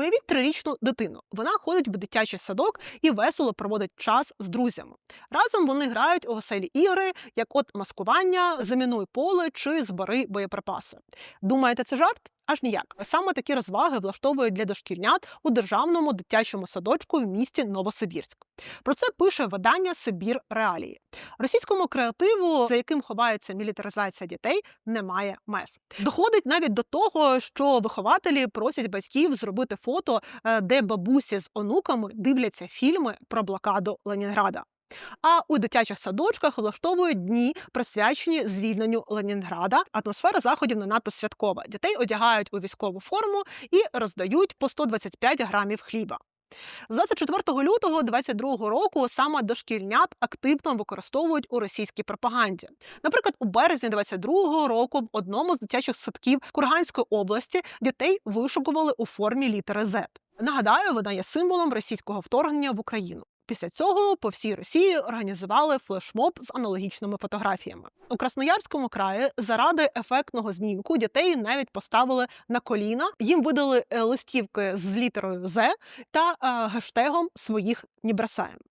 Уявіть трирічну дитину. Вона ходить в дитячий садок і весело проводить час з друзями. Разом вони грають у веселі ігри, як от маскування, замінуй поле чи збери боєприпаси. Думаєте, це жарт? Аж ніяк. Саме такі розваги влаштовують для дошкільнят у державному дитячому садочку в місті Новосибірськ. Про це пише видання Сибір Реалії. Російському креативу, за яким ховається мілітаризація дітей, немає меж. Доходить навіть до того, що вихователі просять батьків зробити фото, е, де бабусі з онуками дивляться фільми про блокаду Ленінграда. А у дитячих садочках влаштовують дні, присвячені звільненню Ленінграда. Атмосфера заходів не надто святкова. Дітей одягають у військову форму і роздають по 125 грамів хліба. З 24 лютого 22 року саме дошкільнят активно використовують у російській пропаганді. Наприклад, у березні 22 року в одному з дитячих садків Курганської області дітей вишукували у формі літери Z. Нагадаю, вона є символом російського вторгнення в Україну. Після цього по всій Росії організували флешмоб з аналогічними фотографіями. У Красноярському краї заради ефектного знімку дітей навіть поставили на коліна. Їм видали е, листівки з літерою З та е, гештегом своїх не бросаємо.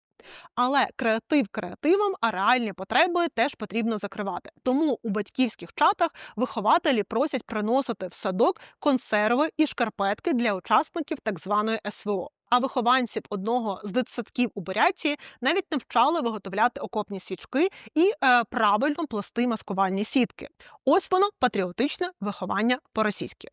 Але креатив креативом, а реальні потреби теж потрібно закривати. Тому у батьківських чатах вихователі просять приносити в садок консерви і шкарпетки для учасників так званої СВО. А вихованців одного з дитсадків у Бурятії навіть навчали виготовляти окопні свічки і е, правильно плести маскувальні сітки. Ось воно патріотичне виховання по-російськи.